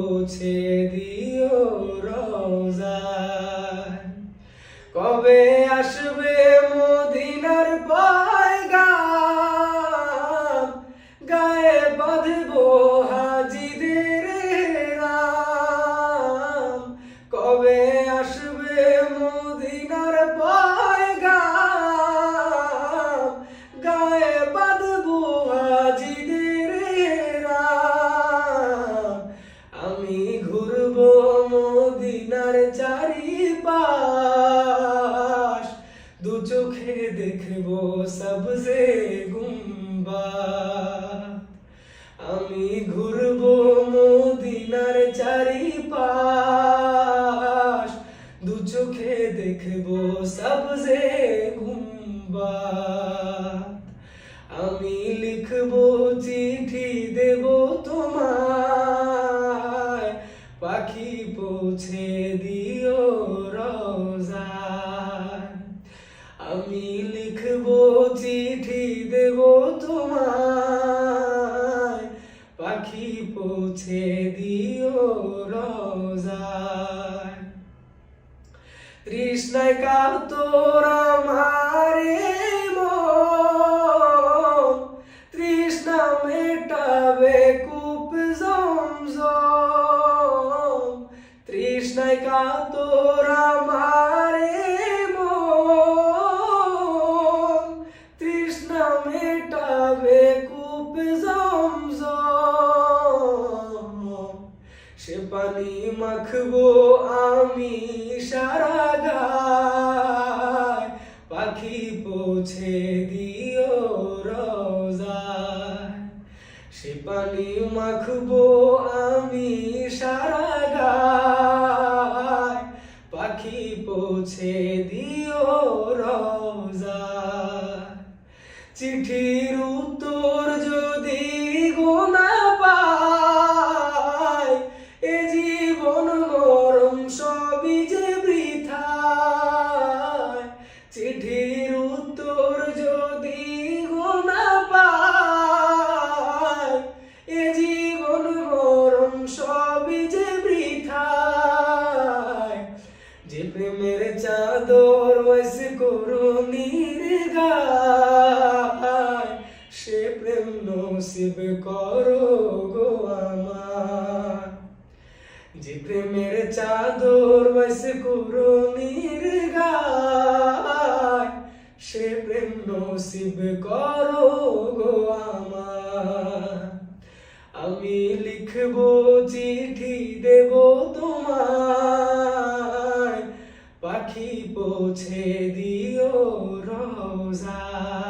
পৌঁছে দিও রোজা। কবে আসবে মদিনার দেখব সবজে গুম্বা আমি ঘুরব মদিনার চারিপাশ। দু চোখে দেখব সবজে গুম্বা আমি লিখব চিঠি দেব তোমায়। পাখি পৌঁছে দিও রোজায়। আমি লিখব চিঠি দেব তোমায়। পাখি পৌঁছে দিও রোজায়। তৃষ্ণায় কাতর আমারে তৃষ্ণা মেটাবে কূপ জমজম। তৃষ্ণায় কাতর মেটাবে কূপ জমজম। সে পানি মাখবো আমি সারা গায়। পাখি পৌঁছে দিও রোজায় সে পানি মাখবো আমি সারা গায়। পাখি পৌঁছে দিও রোজায় চিঠির উত্তর যদি গোনা পায়, এ জীবন মরম সবই যে বৃথায়। চিঠির উত্তর যদি গোনা পায়, এ জীবন মরম সবই যে বৃথায়। যে প্রেমের চাদর বয়স করুণীর গায় সে প্রেম নসিব করো গো আমার। যে প্রেমের চাদর বয়স করুণীর গায়, সে প্রেম নসিব করো গো আমার। আমি লিখব চিঠি দেব তোমার পাখি পৌঁছে দিও রোজায়।